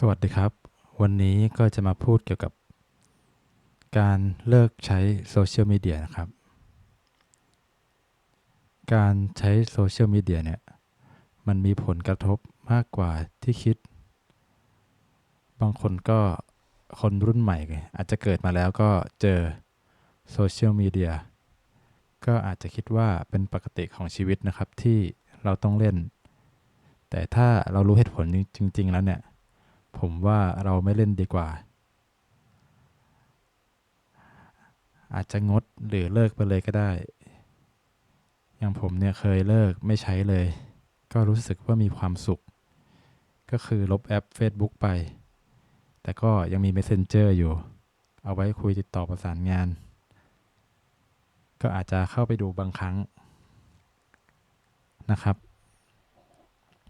สวัสดีครับ วันนี้ก็จะมาพูดเกี่ยวกับ การเลิกใช้โซเชียลมีเดียนะครับ การใช้โซเชียลมีเดียเนี่ยมันมีผลกระทบมากกว่าที่คิด บางคนก็คนรุ่นใหม่ไงอาจจะเกิดมาแล้วก็เจอโซเชียลมีเดียก็อาจจะคิดว่าเป็นปกติของชีวิตนะครับที่เราต้องเล่น แต่ถ้าเรารู้เหตุผลจริง ๆ แล้วเนี่ย ผมว่าเราไม่เล่นดีกว่า อาจจะงดหรือเลิกไปเลยก็ได้ อย่างผมเนี่ยเคยเลิกไม่ใช้เลย ก็รู้สึกว่ามีความสุข ก็คือลบแอป Facebook ไป แต่ก็ยังมี Messenger อยู่ เอาไว้คุยติดต่อประสานงาน ก็อาจจะเข้าไปดูบางครั้งนะครับ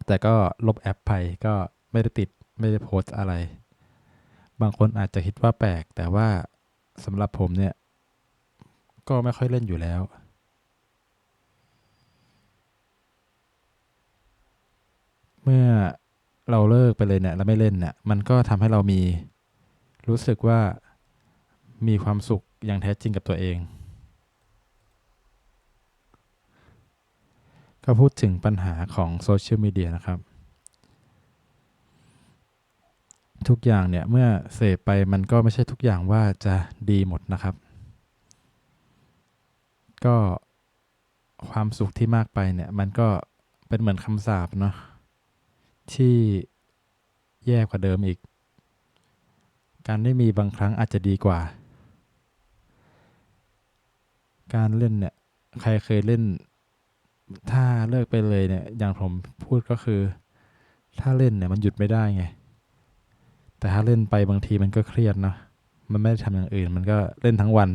แต่ก็ลบแอปไปก็ไม่ได้ติด ไม่ได้โพสอะไร บางคนอาจจะคิดว่าแปลก แต่ว่าสำหรับผมเนี่ย ก็ไม่ค่อยเล่นอยู่แล้ว เมื่อเราเลิกไปเลยเนี่ยแล้วไม่เล่นเนี่ยมันก็ทำให้เรามีรู้สึกว่ามีความสุขอย่างแท้จริงกับตัวเอง ก็พูดถึงปัญหาของโซเชียลมีเดียนะครับ ทุกอย่างเนี่ยเมื่อเสพไปมันก็ไม่ใช่ทุกอย่างว่าจะดีหมดนะครับ ก็ความสุขที่มากไปเนี่ยมันก็เป็นเหมือนคำสาปเนาะที่แย่กว่าเดิมอีก การได้มีบางครั้งอาจจะดีกว่า การเล่นเนี่ยใครเคยเล่น ถ้าเลิกไปเลยเนี่ยอย่างผมพูดก็คือ ถ้าเล่นเนี่ยมันหยุดไม่ได้ไง แต่ถ้าเล่นไปบางทีมันก็เครียดเนาะมันไม่ได้ทำอย่างอื่น มันก็เล่นทั้งวัน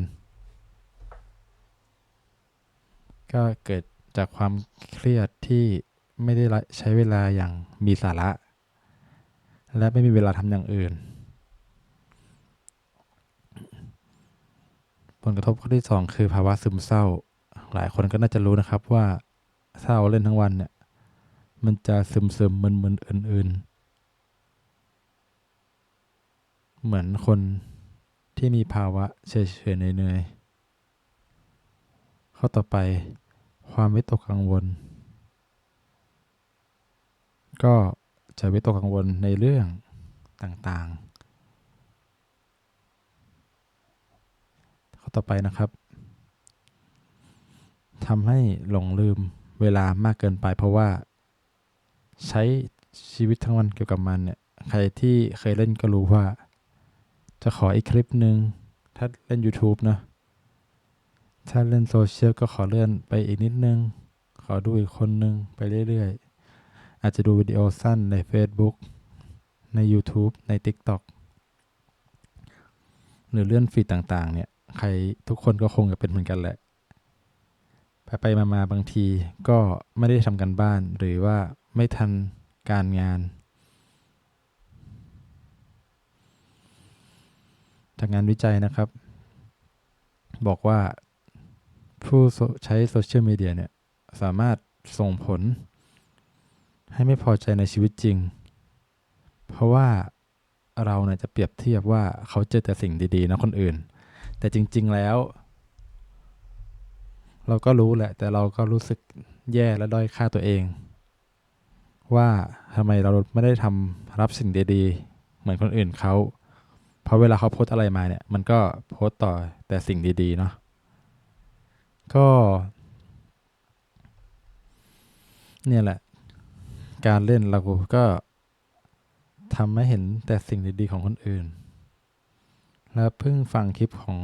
ก็เกิดจากความเครียดที่ไม่ได้ใช้เวลาอย่างมีสาระ และไม่มีเวลาทำอย่างอื่น ผลกระทบข้อที่สองคือภาวะซึมเศร้า หลายคนก็น่าจะรู้นะครับว่าถ้าเราเล่นทั้งวันเนี่ย มันจะซึมซึมมึนมึนอื่นๆ เหมือนคนที่มีภาวะเฉยๆเหนื่อยๆข้อต่อไป ความวิตกกังวล ก็จะวิตกกังวลในเรื่องต่างๆ ข้อต่อไปนะครับทำให้หลงลืมเวลามากเกินไป เพราะว่าใช้ชีวิตทั้งวันเกี่ยวกับมันเนี่ยใครที่เคยเล่นก็รู้ว่า จะขออีกคลิปหนึ่งถ้าเล่น YouTube นะ ถ้าเล่นโซเชียลก็ขอเลื่อนไปอีกนิดนึง ขอดูอีกคนนึงไปเรื่อยๆ อาจจะดูวิดีโอสั้นใน Facebook ใน YouTube ใน TikTok หรือเลื่อนฟีดต่างๆ เนี่ย ใครทุกคนก็คงจะเป็นเหมือนกันแหละ ไปไปมาๆ บางทีก็ไม่ได้ทำกันบ้านหรือว่าไม่ทันการงาน จากงานวิจัยนะครับ บอกว่าผู้ใช้โซเชียลมีเดียเนี่ยสามารถส่งผล ให้ไม่พอใจในชีวิตจริง เพราะว่าเราเนี่ยจะเปรียบเทียบว่าเขาเจอแต่สิ่งดีๆนะคนอื่น แต่จริง ๆแล้ว เราก็รู้แหละ แต่เราก็รู้สึกแย่และด้อยค่าตัวเอง ว่าทำไมเราไม่ได้ทำรับสิ่งดีๆ เหมือนคนอื่นเขา เพราะเวลาเขาโพสอะไรมาเนี่ย มันก็โพสต่อแต่สิ่งดีๆเนาะก็ เนี่ยแหละ การเล่นเราก็ทำให้เห็นแต่สิ่งดีๆของคนอื่น แล้วเพิ่งฟังคลิปของ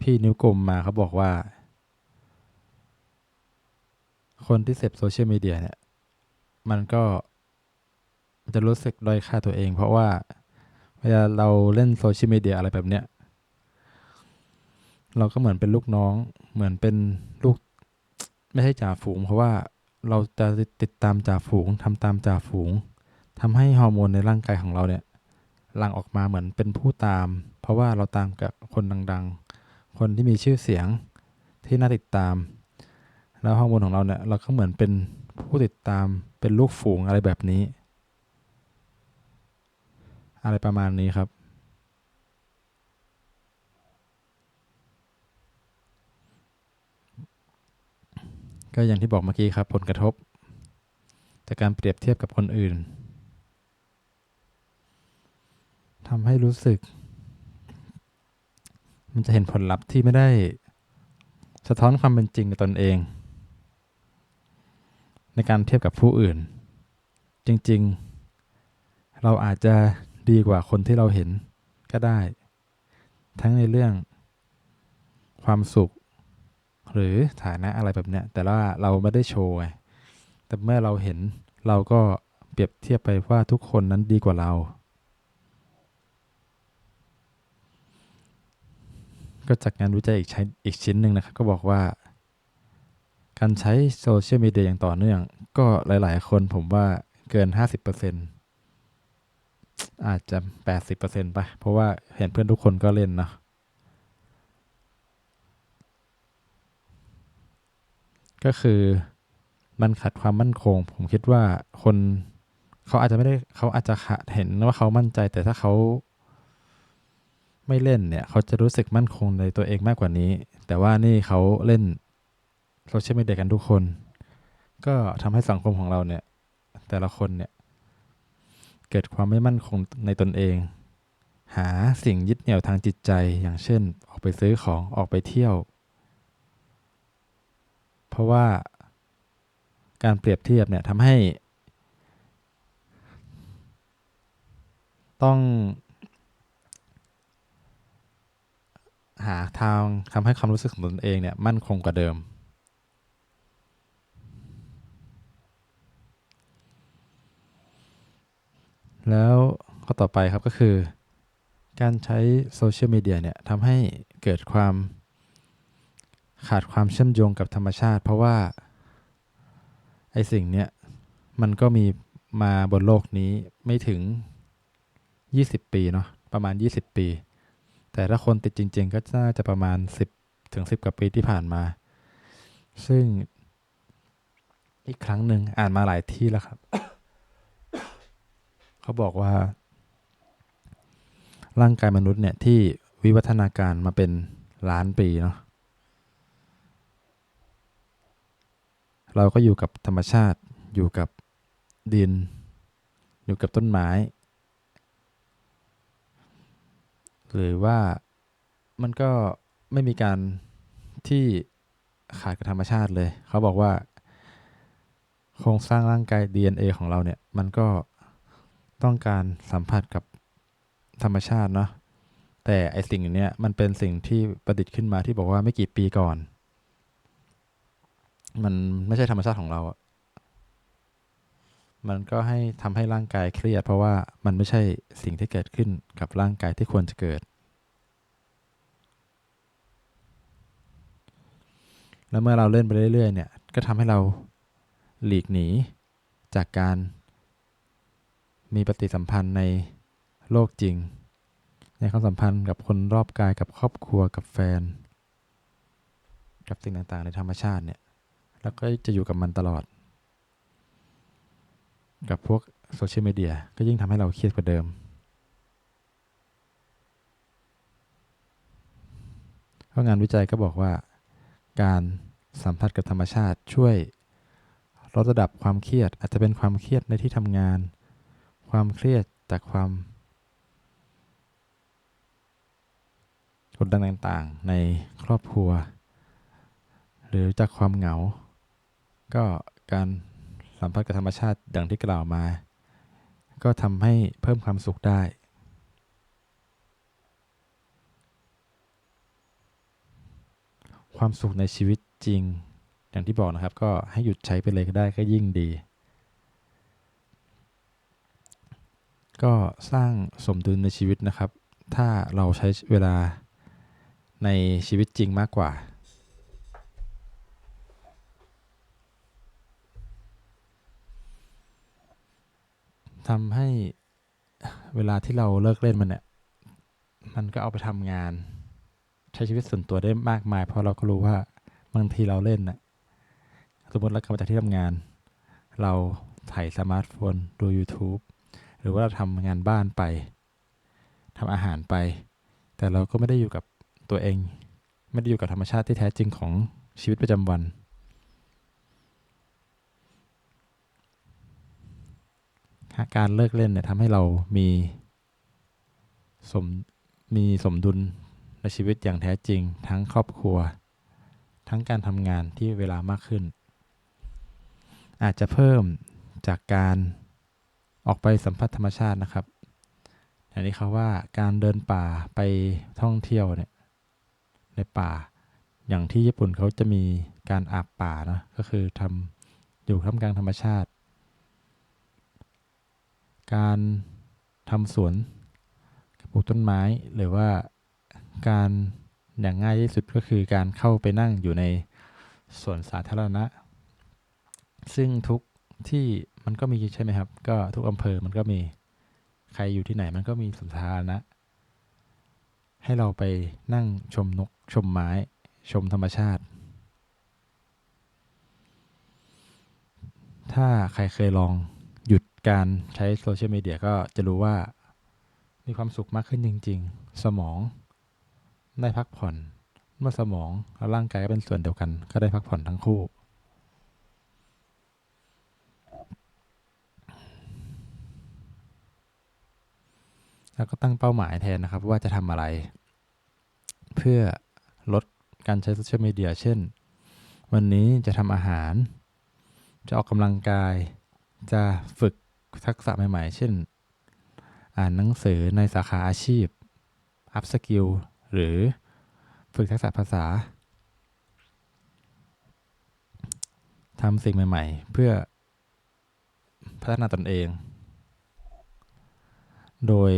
พี่นิ้วกลมมาเขาบอกว่า คนที่เสพโซเชียลมีเดียเนี่ย มันก็จะรู้สึกด้อยค่าตัวเอง เพราะว่า ลาเราเล่นโซเชียลมีเดียอะไรแบบเนี้ยเราก็เหมือนเป็นลูกน้อง เหมือนเป็นลูก ไม่ใช่จ่าฝูง เพราะว่าเราจะติดตามจ่าฝูงทำตามจ่าฝูงทำให้ฮอร์โมนในร่างกายของเราเนี่ยหลั่งออกมาเหมือนเป็นผู้ตาม เพราะว่าเราตามกับคนดังๆ คนที่มีชื่อเสียงที่น่าติดตาม แล้วฮอร์โมนของเราเนี่ยเราก็เหมือนเป็นผู้ติดตามเป็นลูกฝูงอะไรแบบนี้ อะไรประมาณนี้ครับ ก็อย่างที่บอกเมื่อกี้ครับ ผลกระทบ จากการเปรียบเทียบกับคนอื่นทำให้รู้สึก มันจะเห็นผลลัพธ์ที่ไม่ได้สะท้อนความเป็นจริงในตนเอง ในการเทียบกับผู้อื่น จริง ๆ เราอาจจะ ดีกว่าคนที่เราเห็นก็ได้ ทั้งในเรื่องความสุข หรือฐานะอะไรแบบเนี้ย แต่ว่าเราไม่ได้โชว์ไงแต่เมื่อเราเห็นเราก็เปรียบเทียบไปว่าทุกคนนั้นดีกว่าเราก็จากงานวิจัยอีกช้อีกชิ้นหนึ่งนะครับก็บอกว่า การใช้โซเชียลมีเดียอย่างต่อเนื่อง ก็หลาย ๆ คนผมว่าเกิน 50% อาจจะ 80%ไปเพราะว่าเห็นเพื่อนทุกคนก็เล่นเนาะก็คือมันขัดความมั่นคง ผมคิดว่าคนเขาอาจจะไม่ได้เขาอาจจะเห็นว่าเขามั่นใจแต่ถ้าเขาไม่เล่นเนี่ย เขาจะรู้สึกมั่นคงในตัวเองมากกว่านี้ แต่ว่านี่เขาเล่นโซเชียลมีเดียกันทุกคน ก็ทำให้สังคมของเราเนี่ย แต่ละคนเนี่ย เกิดความไม่มั่นคงในตนเอง หาสิ่งยึดเหนี่ยวทางจิตใจอย่างเช่น ออกไปซื้อของออกไปเที่ยว เพราะว่าการเปรียบเทียบเนี่ยทำให้ ต้องหาทางทำให้ความรู้สึกของตนเองเนี่ยมั่นคงกว่าเดิม แล้วข้อต่อไปครับก็คือ การใช้โซเชียลมีเดียเนี่ยทำให้เกิดความขาดความเชื่อมโยงกับธรรมชาติ เพราะว่าไอสิ่งเนี้ยมันก็มีมาบนโลกนี้ไม่ถึง 20 ปีเนาะประมาณ 20 ปี แต่ถ้าคนติดจริง ๆ ก็น่าจะประมาณ 10 ถึง 10 กว่าปีที่ผ่านมา ซึ่งอีกครั้งหนึ่งอ่านมาหลายที่แล้วครับ เขาบอกว่า ร่างกายมนุษย์เนี่ยที่วิวัฒนาการมาเป็นล้านปีเนาะเราก็อยู่กับธรรมชาติอยู่กับดิน อยู่กับต้นไม้ หรือว่ามันก็ไม่มีการที่ขาดกับธรรมชาติเลย เขาบอกว่า โครงสร้างร่างกาย DNA ของเราเนี่ย มันก็ ต้องการสัมผัสกับธรรมชาติเนาะแต่ไอสิ่งนี้มันเป็นสิ่งที่ประดิษฐ์ขึ้นมาที่บอกว่าไม่กี่ปีก่อน มันไม่ใช่ธรรมชาติของเราอะมันก็ให้ทำให้ร่างกายเครียด เพราะว่ามันไม่ใช่สิ่งที่เกิดขึ้นกับร่างกายที่ควรจะเกิด แล้วเมื่อเราเล่นไปเรื่อยๆเนี่ย ก็ทำให้เราหลีกหนีจากการ มีปฏิสัมพันธ์ในโลกจริง ในความสัมพันธ์กับคนรอบกายกับครอบครัวกับแฟน กับสิ่งต่างๆในธรรมชาติเนี่ยแล้วก็จะอยู่กับมันตลอด กับพวกโซเชียลมีเดียก็ยิ่งทำให้เราเครียดกว่าเดิม เพราะงานวิจัยก็บอกว่า การสัมผัสกับธรรมชาติช่วยลดระดับความเครียดอาจจะเป็นความเครียดในที่ทำงาน ความเครียดจากความกดดันต่างๆในครอบครัว หรือจากความเหงา ก็การสัมผัสกับธรรมชาติดังที่กล่าวมา ก็ทำให้เพิ่มความสุขได้ ความสุขในชีวิตจริง อย่างที่บอกนะครับ ก็ให้หยุดใช้ไปเลยก็ได้ก็ยิ่งดี ก็สร้างสมดุลในชีวิตนะครับ ถ้าเราใช้เวลาในชีวิตจริงมากกว่า ทำให้เวลาที่เราเลิกเล่นมันเนี่ย มันก็เอาไปทำงาน ใช้ชีวิตส่วนตัวได้มากมาย เพราะเราก็รู้ว่าบางทีเราเล่นนะ่ะสมมติเรากลับมาจากที่ทำงาน เราถ่ายสมาร์ทโฟนดู YouTube หรือว่าเราทำงานบ้านไปทำอาหารไป แต่เราก็ไม่ได้อยู่กับตัวเอง ไม่ได้อยู่กับธรรมชาติที่แท้จริงของชีวิตประจำวัน การเลิกเล่นเนี่ยทำให้เรามีสมมีสมดุลในชีวิตอย่างแท้จริง ทั้งครอบครัว ทั้งการทำงานที่เวลามากขึ้น อาจจะเพิ่มจากการ ออกไปสัมผัสธรรมชาตินะครับอย่างนี้เขาว่าการเดินป่าไปท่องเที่ยวเนี่ยในป่า อย่างที่ญี่ปุ่นเขาจะมีการอาบป่านะก็คือทำอยู่ท่ามกลางธรรมชาติ การทำสวนปลูกต้นไม้หรือว่าการอย่างง่ายที่สุดก็คือการเข้าไปนั่งอยู่ในสวนสาธารณะ ซึ่งทุกที่ มันก็มีใช่ไหมครับ ก็ทุกอำเภอมันก็มีใครอยู่ที่ไหนมันก็มีสวนสาธารณะให้เราไปนั่งชมนกชมไม้ ชมธรรมชาติ ถ้าใครเคยลองหยุดการใช้โซเชียลมีเดียก็จะรู้ว่ามีความสุขมากขึ้นจริง ๆ สมองได้พักผ่อน เมื่อสมองและร่างกายก็เป็นส่วนเดียวกัน ก็ได้พักผ่อนทั้งคู่ แล้วก็ตั้งเป้าหมายแทนนะครับ ว่าจะทำอะไร เพื่อลดการใช้โซเชียลมีเดียเช่น วันนี้จะทำอาหาร จะออกกำลังกาย จะฝึกทักษะใหม่ๆ เช่น อ่านหนังสือในสาขาอาชีพ อัพสกิล หรือฝึกทักษะภาษาทำสิ่งใหม่ ๆ เพื่อพัฒนาตนเอง โดย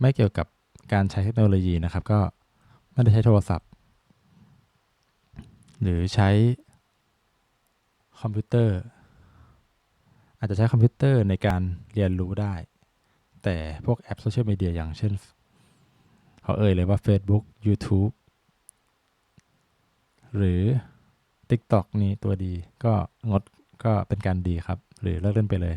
ไม่เกี่ยวกับการใช้เทคโนโลยีนะครับ ก็ไม่ได้ใช้โทรศัพท์ หรือใช้คอมพิวเตอร์ อาจจะใช้คอมพิวเตอร์ในการเรียนรู้ได้ แต่พวกแอปโซเชียลมีเดียอย่างเช่น เขาเอ่ยเลยว่า Facebook YouTube หรือ TikTok นี้ตัวดีก็งดก็เป็นการดีครับ หรือเลิกเล่นไปเลย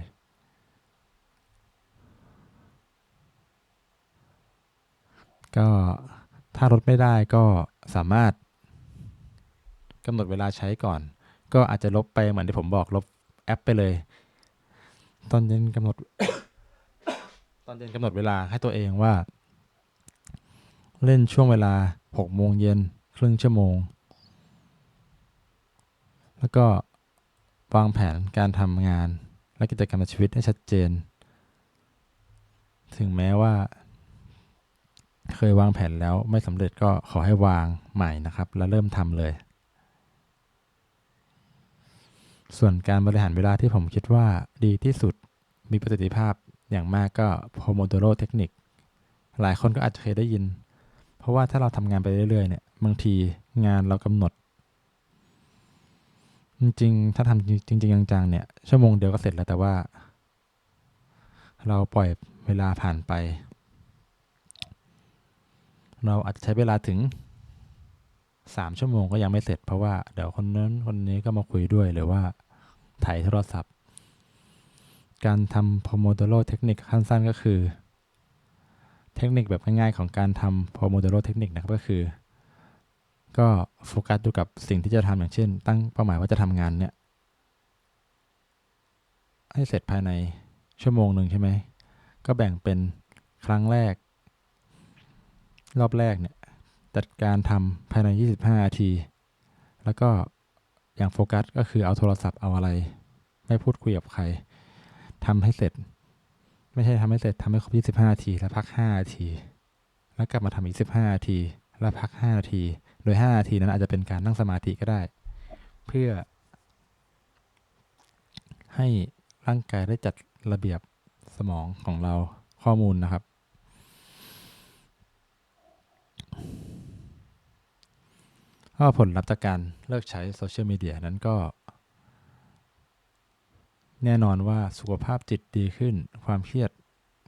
ก็ถ้าลดไม่ได้ก็สามารถกำหนดเวลาใช้ก่อน ก็อาจจะลบไปเหมือนที่ผมบอกลบแอปไปเลย ตอนเย็นกำหนด ตอนเย็นกำหนดเวลาให้ตัวเองว่า เล่นช่วงเวลา6โมงเย็นครึ่งชั่วโมง แล้วก็วางแผนการทำงานและกิจกรรมในชีวิตให้ชัดเจน ถึงแม้ว่า เคยวางแผนแล้วไม่สำเร็จก็ขอให้วางใหม่นะครับ แล้วเริ่มทำเลย ส่วนการบริหารเวลาที่ผมคิดว่าดีที่สุดมีประสิทธิภาพอย่างมากก็ Pomodoro เทคนิคหลายคนก็อาจจะเคยได้ยิน เพราะว่าถ้าเราทำงานไปเรื่อยๆเนี่ยบางทีงานเรากำหนด จริงๆ ถ้าทำจริงๆจังๆเนี่ยชั่วโมงเดียวก็เสร็จแล้วแต่ว่า เราปล่อยเวลาผ่านไป เราอาจจะใช้เวลาถึงสามชั่วโมงก็ยังไม่เสร็จ เพราะว่าเดี๋ยวคนนั้นคนนี้ก็มาคุยด้วยหรือว่าถ่ายโทรศัพท์ การทำ Pomodoro เทคนิคขั้นสั้นก็คือ เทคนิคแบบง่ายๆของการทำ Pomodoro เทคนิคนะครับก็คือ ก็โฟกัสดูกับสิ่งที่จะทำอย่างเช่น ตั้งเป้าหมายว่าจะทำงานเนี่ยให้เสร็จภายในชั่วโมงหนึ่งใช่ไหม ก็แบ่งเป็นครั้งแรก รอบแรกเนี่ยจัดการทำภายใน 25นาที แล้วก็อย่างโฟกัสก็คือเอาโทรศัพท์เอาอะไร ไม่พูดคุยกับใครทำให้เสร็จ ไม่ใช่ทำให้เสร็จทำให้ครบ 25นาที แล้วพัก 5 นาที แล้วกลับมาทำอีก 15นาที แล้วพัก 5 นาที โดย 5 นาทีนั้นอาจจะเป็นการนั่งสมาธิก็ได้ เพื่อ ให้ร่างกายได้จัดระเบียบสมองของเราข้อมูลนะครับ ก็ผลลัพธ์จากการเลิกใช้โซเชียลมีเดียนั้นก็ แน่นอนว่าสุขภาพจิตดีขึ้น ความเครียด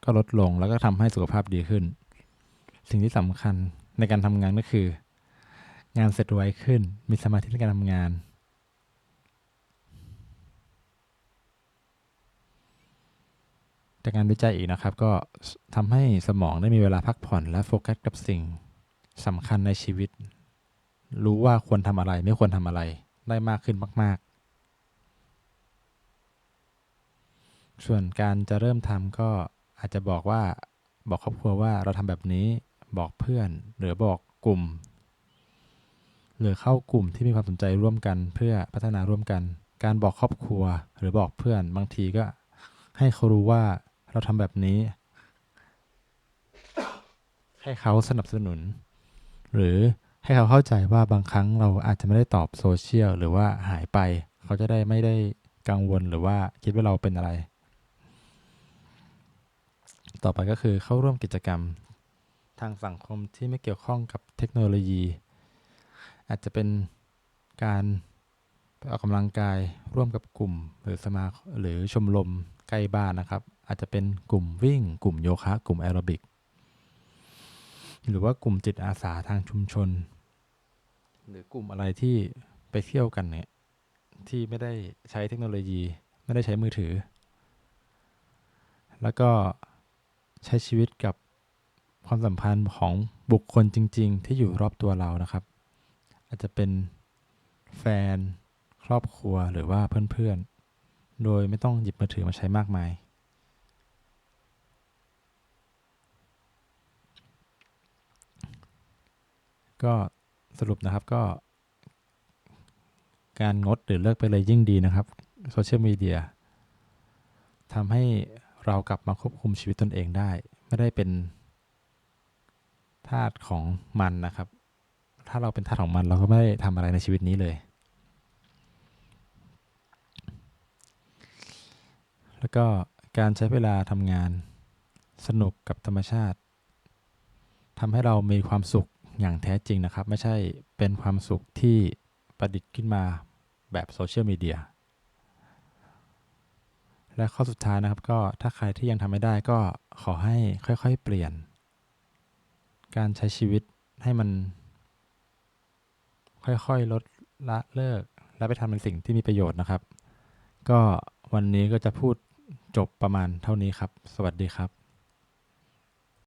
ก็ลดลงแล้วก็ทำให้สุขภาพดีขึ้น สิ่งที่สำคัญในการทำงานก็คือ งานเสร็จไวขึ้น มีสมาธิในการทำงานแต่จากงานวิจัยอีกนะครับ ก็ทำให้สมองได้มีเวลาพักผ่อนและโฟกัสกับสิ่ง สำคัญในชีวิต รู้ว่าควรทำอะไรไม่ควรทำอะไรได้มากขึ้นมาก ๆ ส่วนการจะเริ่มทำก็อาจจะบอกว่าบอกครอบครัวว่าเราทำแบบนี้บอกเพื่อน หรือบอกกลุ่ม หรือเข้ากลุ่มที่มีความสนใจร่วมกันเพื่อพัฒนาร่วมกัน การบอกครอบครัวหรือบอกเพื่อนบางทีก็ให้เขารู้ว่าเราทำแบบนี้ ให้เขาสนับสนุน หรือให้เขาเข้าใจว่าบางครั้งเราอาจจะไม่ได้ตอบโซเชียลหรือว่าหายไป เขาจะได้ไม่ได้กังวลหรือว่าคิดว่าเราเป็นอะไร ต่อไปก็คือเข้าร่วมกิจกรรมทางสังคมที่ไม่เกี่ยวข้องกับเทคโนโลยี อาจจะเป็นการไปออกกำลังกายร่วมกับกลุ่มหรือสมาหรือชมรมใกล้บ้านนะครับ อาจจะเป็นกลุ่มวิ่ง กลุ่มโยคะ กลุ่มแอโรบิก หรือว่ากลุ่มจิตอาสาทางชุมชน หรือกลุ่มอะไรที่ไปเที่ยวกันเนี่ย ที่ไม่ได้ใช้เทคโนโลยี ไม่ได้ใช้มือถือ แล้วก็ใช้ชีวิตกับความสัมพันธ์ของบุคคลจริง ๆ ที่อยู่รอบตัวเรานะครับ อาจจะเป็นแฟนครอบครัวหรือว่าเพื่อนๆ โดยไม่ต้องหยิบมือถือมาใช้มากมาย ก็สรุปนะครับก็ การงดหรือเลิกไปเลยยิ่งดีนะครับโซเชียลมีเดียทำให้เรากลับมาควบคุมชีวิตตนเองได้ ไม่ได้เป็นทาสของมันนะครับ ถ้าเราเป็นทาสของมันเราก็ไม่ได้ทำอะไรในชีวิตนี้เลย แล้วก็การใช้เวลาทำงานสนุกกับธรรมชาติทำให้เรามีความสุข อย่างแท้จริงนะครับ ไม่ใช่เป็นความสุขที่ประดิษฐ์ขึ้นมาแบบโซเชียลมีเดียและข้อสุดท้ายนะครับก็ถ้าใครที่ยังทำไม่ได้ก็ขอให้ค่อยๆ เปลี่ยน การใช้ชีวิตให้มัน ค่อยๆ ลดละเลิก และไปทำเป็นสิ่งที่มีประโยชน์นะครับ ก็วันนี้ก็จะพูดจบประมาณเท่านี้ครับ สวัสดีครับ